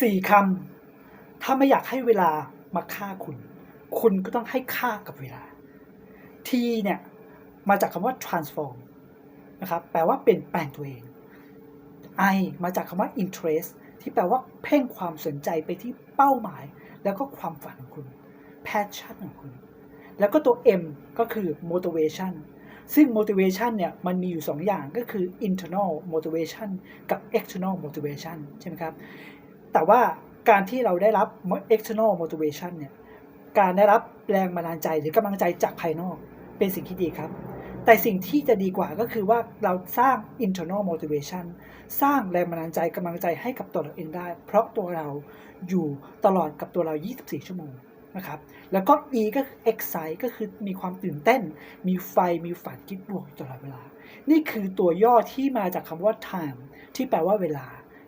สี่คำ ถ้าไม่อยากให้เวลามาฆ่าคุณ คุณก็ต้องให้ค่ากับเวลา T เนี่ยมาจากคำว่า transform นะครับ แปลว่าเปลี่ยนแปลงตัวเอง I มาจากคำว่า interest ที่แปลว่าเพ่งความสนใจไปที่เป้าหมาย แล้วก็ความฝันของคุณ passion ของคุณ แล้วก็ตัว M ก็คือ motivation ซึ่ง motivation เนี่ยมันมีอยู่ 2 อย่างก็คือ internal motivation กับ external motivation ใช่ไหมครับ แต่ว่าการที่เราได้รับ external motivation เนี่ยการได้รับแรงบันดาลใจหรือกำลังใจจากภายนอกเป็นสิ่งที่ดีครับ แต่สิ่งที่จะดีกว่าก็คือว่าเราสร้าง internal motivation สร้างแรงบันดาลใจกำลังใจให้กับตัวเราเองได้ เพราะตัวเราอยู่ตลอดกับตัวเรา 24 ชั่วโมงนะครับ แล้วก็ E ก็คือ excite ก็คือมีความตื่นเต้น มีไฟ มีฝันคิดบวกตลอดเวลา นี่คือตัวย่อที่มาจากคำว่า time ที่แปลว่าเวลา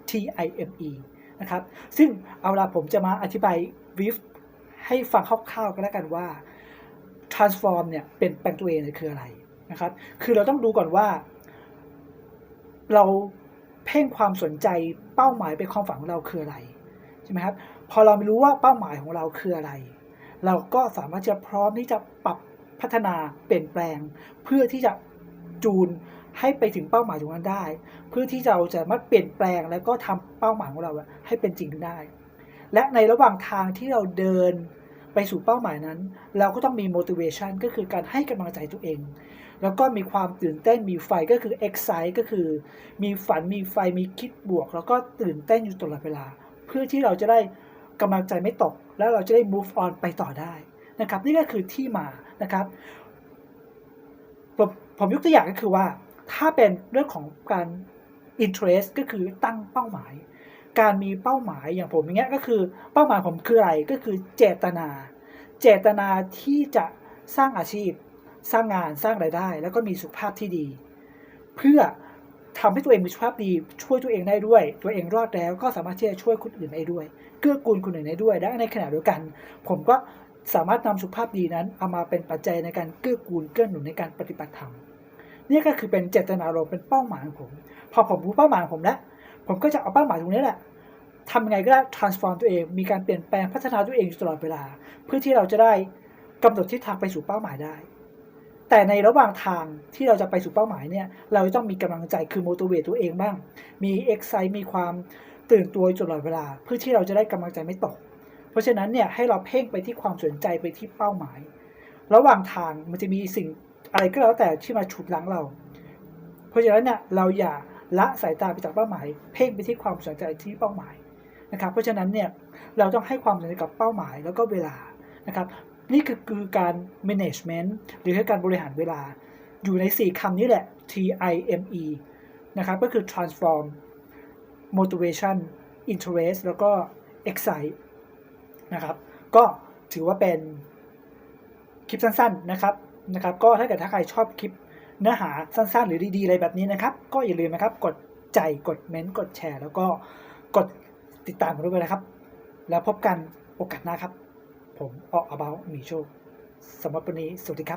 T I M E นะครับ ซึ่งเอาละผมจะมาอธิบาย brief ให้ฟังคร่าวๆก็แล้วกันว่า transform เนี่ยเป็นแปลงตัวเองคืออะไรนะครับ คือเราต้องดูก่อนว่า เราเพ่งความสนใจเป้าหมายเป็นความฝันของเราคืออะไรใช่ไหมครับ พอเราไม่รู้ว่าเป้าหมายของเราคืออะไร เราก็สามารถจะพร้อมที่จะปรับพัฒนาเปลี่ยนแปลง เพื่อที่จะจูน ให้ไปถึงเป้าหมายตรงนั้นได้ เพื่อที่เราจะมาเปลี่ยนแปลงแล้วก็ทำเป้าหมายของเราให้เป็นจริงได้ และในระหว่างทางที่เราเดินไปสู่เป้าหมายนั้น เราก็ต้องมี motivation ก็คือการให้กำลังใจตัวเอง แล้วก็มีความตื่นเต้นมีไฟก็คือ excite ก็คือ มีฝันมีไฟมีคิดบวก แล้วก็ตื่นเต้นอยู่ตลอดเวลา เพื่อที่เราจะได้กำลังใจไม่ตก แล้วเราจะได้ move on ไปต่อได้นะครับ นี่ก็คือที่มานะครับผมผมยกตัวอย่างก็คือว่า ถ้าเป็นเรื่องของการ interest ก็คือตั้งเป้าหมาย การมีเป้าหมายอย่างผมอย่างเงี้ยก็คือเป้าหมายผมคืออะไรก็คือเจตนา เจตนาที่จะสร้างอาชีพ สร้างงานสร้างรายได้ แล้วก็มีสุขภาพที่ดี เพื่อทำให้ตัวเองมีสุขภาพดีช่วยตัวเองได้ด้วย ตัวเองรอดแล้วก็สามารถที่จะช่วยคนอื่นได้ด้วยเกื้อกูลคนอื่นได้ด้วยและในขณะเดียวกัน ผมก็สามารถนำสุขภาพดีนั้นเอามาเป็นปัจจัยในการเกื้อกูลเกื้อหนุนในการปฏิบัติธรรม นี่ก็คือเป็นเจตนารมณ์เป็นเป้าหมายของผม พอผมรู้เป้าหมายของผมแล้วผมก็จะเอาเป้าหมายตรงนี้แหละทำยังไงก็ได้ transform ตัวเอง มีการเปลี่ยนแปลงพัฒนาตัวเองตลอดเวลา เพื่อที่เราจะได้กำหนดทิศทางไปสู่เป้าหมายได้ แต่ในระหว่างทางที่เราจะไปสู่เป้าหมายเนี่ย เราจะต้องมีกำลังใจคือ motivate ตัวเองบ้าง มี excite มีความตื่นตัวตลอดเวลา เพื่อที่เราจะได้กำลังใจไม่ตก เพราะฉะนั้นเนี่ยให้เราเพ่งไปที่ความสนใจไปที่เป้าหมาย ระหว่างทางมันจะมีสิ่ง อะไรก็แล้วแต่ที่มาฉุดลั้งเรา เพราะฉะนั้นเนี่ยเราอย่าละสายตาไปจากเป้าหมาย เพ่งไปที่ความสนใจที่เป้าหมายนะครับ เพราะฉะนั้นเนี่ยเราต้องให้ความสนใจกับเป้าหมายแล้วก็เวลานะครับ นี่คือคือการ management หรือการบริหารเวลา อยู่ใน 4คำนี้แหละ T I M E นะครับก็คือ transform motivation interest แล้วก็ excite นะครับ ก็ถือว่าเป็นคลิปสั้นๆนะครับ นะครับก็ถ้าเกิดถ้าใครชอบคลิปเนื้อหาสั้นๆ หรือดีๆ อะไรแบบนี้นะครับ ก็อย่าลืมนะครับ กดใจกดเม้นต์กดแชร์ แล้วก็กดติดตามกันด้วยนะครับ แล้วพบกันโอกาสหน้าครับ ผมออกอเบามีโชคสำหรับวันนี้สวัสดีครับ